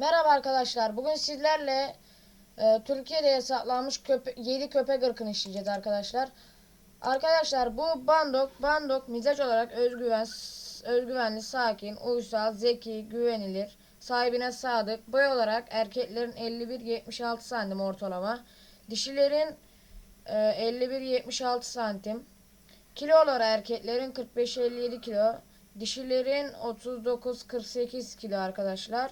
Merhaba arkadaşlar. Bugün sizlerle e, Türkiye'de yasaklanmış köpe 7 köpek ırkını işleyeceğiz arkadaşlar. Arkadaşlar bu bandok, bandok mizaç olarak özgüven, özgüvenli, sakin, uysal, zeki, güvenilir, sahibine sadık. Boy olarak erkeklerin 51-76 santim ortalama, dişilerin e, 51-76 santim. Kilo olarak erkeklerin 45-57 kilo, dişilerin 39-48 kilo arkadaşlar.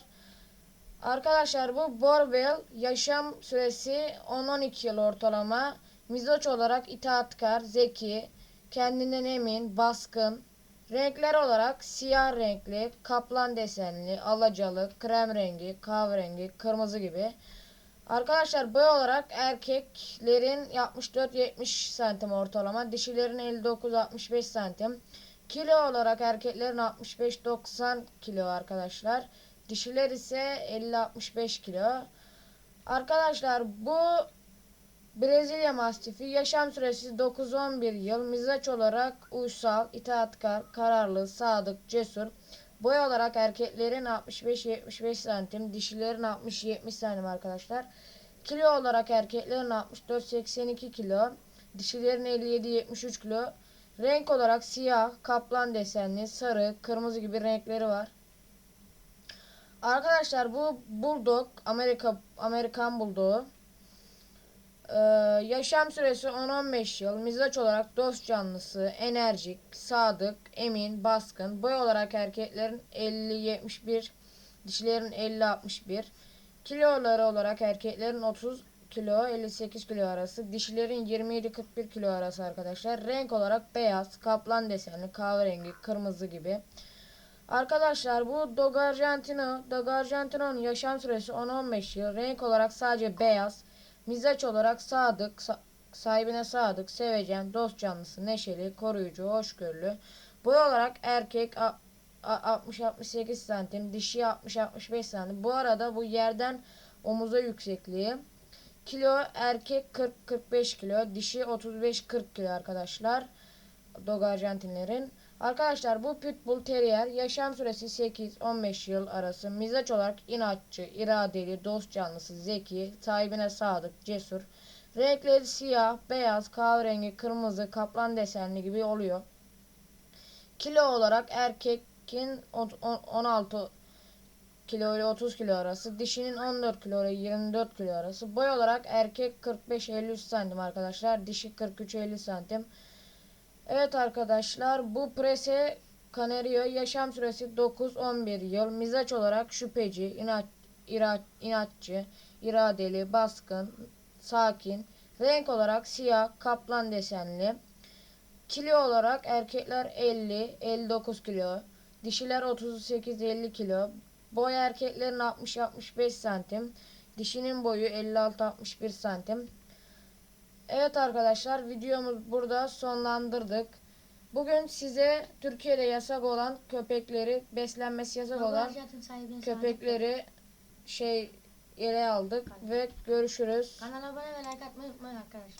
Arkadaşlar bu Borbel yaşam süresi 10-12 yıl ortalama. Mizaç olarak itaatkar, zeki, kendinden emin, baskın. Renkler olarak siyah renkli, kaplan desenli, alacalı, krem rengi, kahverengi, kırmızı gibi. Arkadaşlar boy olarak erkeklerin 64-70 santim ortalama, dişilerin 59-65 santim. Kilo olarak erkeklerin 65-90 kilo arkadaşlar. Dişiler ise 50-65 kilo. Arkadaşlar bu Brezilya Mastifi yaşam süresi 9-11 yıl. Mizaç olarak uysal, itaatkar, kararlı, sadık, cesur. Boy olarak erkeklerin 65-75 santim, dişilerin 60-70 santim arkadaşlar. Kilo olarak erkeklerin 64-82 kilo, dişilerin 57-73 kilo. Renk olarak siyah, kaplan desenli, sarı, kırmızı gibi renkleri var. Arkadaşlar bu Bulldog Amerika Amerikan Bulldog'u. Ee, yaşam süresi 10-15 yıl. Mizaç olarak dost canlısı, enerjik, sadık, emin, baskın. Boy olarak erkeklerin 50-71, dişilerin 50-61. Kiloları olarak erkeklerin 30 kilo 58 kilo arası. Dişilerin 27-41 kilo arası arkadaşlar. Renk olarak beyaz, kaplan desenli, kahverengi, kırmızı gibi. Arkadaşlar bu Dog Argentino. Dog Argentino'nun yaşam süresi 10-15 yıl. Renk olarak sadece beyaz. Mizaç olarak sadık, sa- sahibine sadık, sevecen, dost canlısı, neşeli, koruyucu, hoşgörülü. Boy olarak erkek a- a- 60-68 santim, dişi 60-65 santim. Bu arada bu yerden omuza yüksekliği. Kilo erkek 40-45 kilo, dişi 35-40 kilo arkadaşlar. Dog Arjantinlerin. Arkadaşlar bu Pitbull Terrier yaşam süresi 8-15 yıl arası. Mizaç olarak inatçı, iradeli, dost canlısı, zeki, sahibine sadık, cesur. Renkleri siyah, beyaz, kahverengi, kırmızı, kaplan desenli gibi oluyor. Kilo olarak erkekin on- on- 16 kilo ile 30 kilo arası. Dişinin 14 kilo ile 24 kilo arası. Boy olarak erkek 45-53 santim arkadaşlar. Dişi 43-50 santim. Evet arkadaşlar bu Prese Canario yaşam süresi 9-11 yıl. Mizaç olarak şüpheci, inat, ira, inatçı, iradeli, baskın, sakin. Renk olarak siyah, kaplan desenli. Kilo olarak erkekler 50-59 kilo. Dişiler 38-50 kilo. Boy erkeklerin 60-65 santim. Dişinin boyu 56-61 santim. Evet arkadaşlar videomuz burada sonlandırdık. Bugün size Türkiye'de yasak olan köpekleri, beslenmesi yasak olan köpekleri şey ele aldık ve görüşürüz. Kanala abone ve like atmayı unutmayın arkadaşlar.